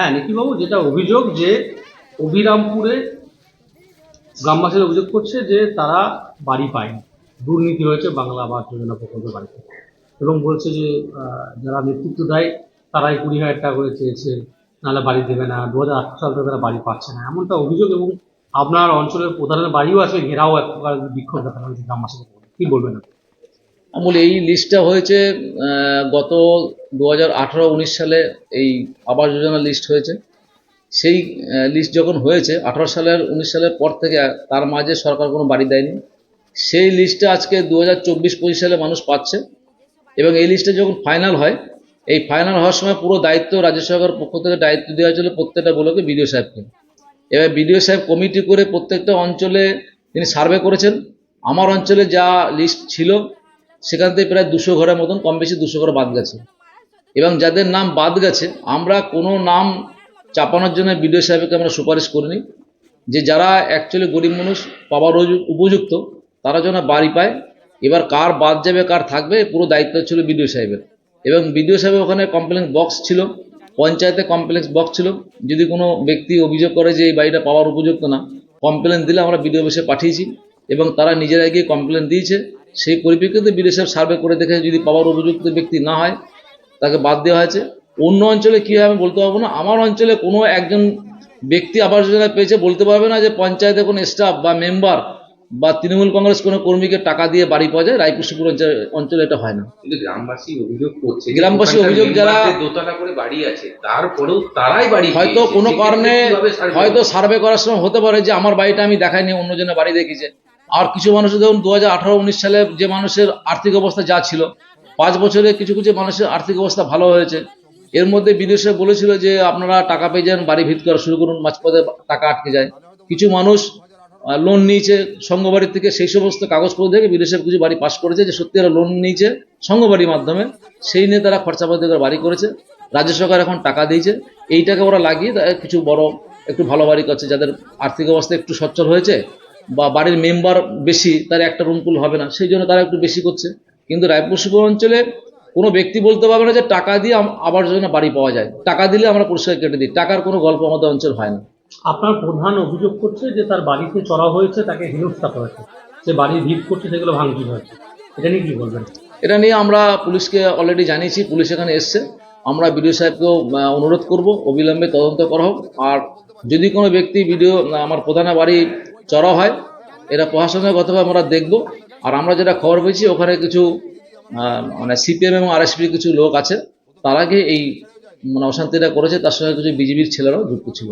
হ্যাঁ নিখিলবাবু যেটা অভিযোগ যে অভিরামপুরে গ্রামবাসীরা অভিযোগ করছে যে তারা বাড়ি পায়নি। দুর্নীতি হয়েছে বাংলা আবাস যোজনা প্রকল্পের বাড়িতে। এবং বলছে যে যারা নেতৃত্ব দেয় তারাই কুড়ি হাজার টাকা করে চেয়েছে, নাহলে বাড়ি দেবে না দু হাজার আঠারো সাল থেকে তারা বাড়ি পাচ্ছে না। এমনটা অভিযোগ এবং আপনার অঞ্চলের প্রধানের বাড়িও আছে, ঘেরাও এক প্রকার বিক্ষোভ দেখানো গ্রামবাসীদের কি বলবেন আপনি? আমল এই লিস্টটা হয়েছে গত দু হাজার উনিশ সালে এই আবাস যোজনা লিস্ট হয়েছে। সেই লিস্ট যখন হয়েছে, আঠারো সালের উনিশ সালের পর থেকে তার মাঝে সরকার কোনো বাড়ি দেয়নি। সেই লিস্টটা আজকে দু হাজার চব্বিশ সালে মানুষ পাচ্ছে এবং এই লিস্টে যখন ফাইনাল হয়, এই ফাইনাল হওয়ার সময় পুরো দায়িত্ব রাজ্য সরকারের পক্ষ থেকে দায়িত্ব দেওয়া হয়েছিল প্রত্যেকটা ব্লকে বিডিও সাহেবকে। এবার বিডিও সাহেব কমিটি করে প্রত্যেকটা অঞ্চলে তিনি সার্ভে করেছেন। আমার অঞ্চলে যা লিস্ট ছিল সেখান থেকে প্রায় দুশো ঘরের মতন, কম বেশি দুশো ঘর বাদ গেছে। এবং যাদের নাম বাদ গেছে, আমরা কোনো নাম চাপানোর জন্য বিডিও সাহেবকে আমরা সুপারিশ করিনি। যে যারা অ্যাকচুয়ালি গরিব মানুষ, পাওয়ার উপযুক্ত, তারা যেন বাড়ি পায়। এবার কার বাদ যাবে, কার থাকবে পুরো দায়িত্ব ছিল বিডিও সাহেবের। এবং বিডিও সাহেবের ওখানে কমপ্লেন বক্স ছিল, পঞ্চায়েতে কমপ্লেক্স বক্স ছিল। যদি কোনো ব্যক্তি অভিযোগ করে যে এই বাড়িটা পাওয়ার উপযুক্ত না কমপ্লেন দিলে আমরা বিডিও অফিসে পাঠিয়েছি। এবং তারা নিজেরা গিয়ে কমপ্লেন দিয়েছে। সেই পরিপ্রেক্ষিতে বিডিও সাহেব সার্ভে করে দেখে যদি পাওয়ার উপযুক্ত ব্যক্তি না হয় তাকে বাদ দেওয়া হয়েছে। অন্য অঞ্চলে কী হয় আমি বলতে পারব না। আমার অঞ্চলে কোনো একজন ব্যক্তি আবাস যোজনা পেয়েছে বলতে পারবে না যে পঞ্চায়েতে কোনো স্টাফ বা মেম্বার বা তৃণমূল কংগ্রেস কোনো কর্মীকে টাকা দিয়ে বাড়ি পাওয়া যায়। রায়পুরপুর অঞ্চলে অঞ্চলে এটা হয় না। গ্রামবাসী অভিযোগ করছে গ্রামবাসী অভিযোগ যারা- দোতলা করে বাড়ি আছে তারপরেও তারাই বাড়ি হয়তো কোনো কারণে হয়তো সার্ভে করার সময় হতে পারে যে আমার বাড়িটা আমি দেখাইনি অন্যজনের বাড়ি দেখেছে। আর কিছু মানুষ ধরুন দু হাজার আঠারো, উনিশ সালে যে মানুষের আর্থিক অবস্থা যা ছিল, পাঁচ বছরে কিছু কিছু মানুষের আর্থিক অবস্থা ভালো হয়েছে। এর মধ্যে বিদেশে বলেছিল যে আপনারা টাকা পেয়ে যান, বাড়ি ভিত করা শুরু করুন, মাঝপথে টাকা আটকে যায়। কিছু মানুষ লোন নিয়েছে সঙ্গ বাড়ির থেকে, সেই সমস্ত কাগজপত্র থেকে বিদেশে কিছু বাড়ি পাস করেছে, যে সত্যি এরা লোন নিয়েছে সঙ্গ বাড়ির মাধ্যমে। সেই নিয়ে তারা খরচাপাতি করে বাড়ি করেছে। রাজ্য সরকার এখন টাকা দিয়েছে। এইটাকে ওরা লাগিয়ে কিছু বড়, একটু ভালো বাড়ি করছে, যাদের আর্থিক অবস্থা একটু সচ্ছল হয়েছে। বা বাড়ির মেম্বার বেশি তার একটা রুম রুমকুল হবে না সেই জন্য তারা একটু বেশি করছে। কিন্তু রায়পুর শিল্প অঞ্চলে কোনো ব্যক্তি বলতে পারবে না যে টাকা দিয়ে আবার জন্য বাড়ি পাওয়া যায়। টাকা দিলে আমরা পরিষ্কার কেটে দিই টাকার কোনো গল্প আমাদের অঞ্চল হয় না। আপনার প্রধান অভিযোগ করছে যে তার বাড়িতে চড়া হয়েছে তাকে হেনস্থা করেছে। সে বাড়ি ভিড় করছে সেগুলো ভাঙচুর হয়েছে। এটা নিয়ে কি বলবেন? এটা নিয়ে আমরা পুলিশকে অলরেডি জানিয়েছি পুলিশ এখানে এসছে। আমরা বিডিও সাহেবকেও অনুরোধ করব অবিলম্বে তদন্ত করা হোক। আর যদি কোনো ব্যক্তি ভিডিও আমার প্রধানের বাড়ি চড়া হয়, এটা প্রশাসনগতভাবে আমরা দেখব। আর আমরা যেটা খবর পেয়েছি, ওখানে কিছু মানে সিপিএম এবং আর কিছু লোক আছে, তার আগে এই মানে অশান্তিটা করেছে, তার সঙ্গে কিছু বিজেপির ছেলেরাও যুক্ত ছিল।